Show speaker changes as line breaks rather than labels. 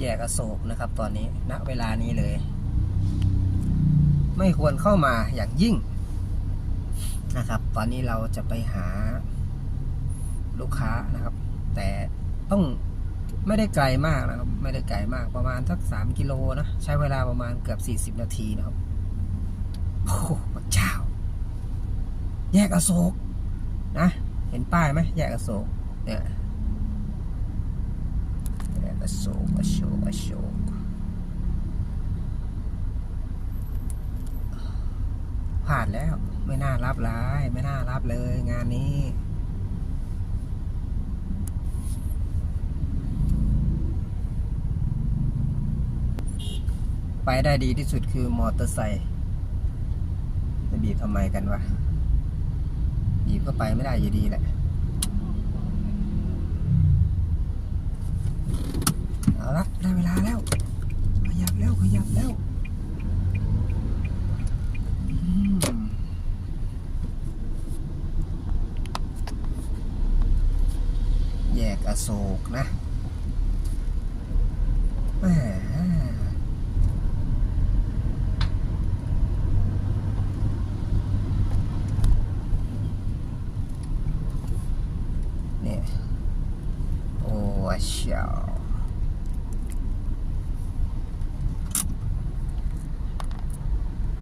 แยกอโศกนะครับ ตอนนี้ณเวลานี้เลย ไม่ควรเข้ามาอย่างยิ่งนะครับ ตอนนี้เราจะไปหาลูกค้านะครับ แต่ต้องไม่ได้ไกลมากนะครับ ไม่ได้ไกลมากประมาณสักสามกิโลนะใช้เวลาประมาณเกือบสี่สิบนาทีนะครับโอ้พระเจ้า แยกอโศกนะ เห็นป้ายไหมแยกอโศกเนี่ย อโศกอโศกอโศกพลาดแล้ว ไม่น่ารับร้าย ไม่น่ารับเลย งานนี้ไปได้ดีที่สุดคือมอเตอร์ไซค์จะบีบทำไมกันวะบีบก็ไปไม่ได้อยู่ดีแหละ เอาละได้เวลาแล้ว ขยับแล้วขยับแล้วแยกอโศกนะแหมเนี่ย โอ้เชียว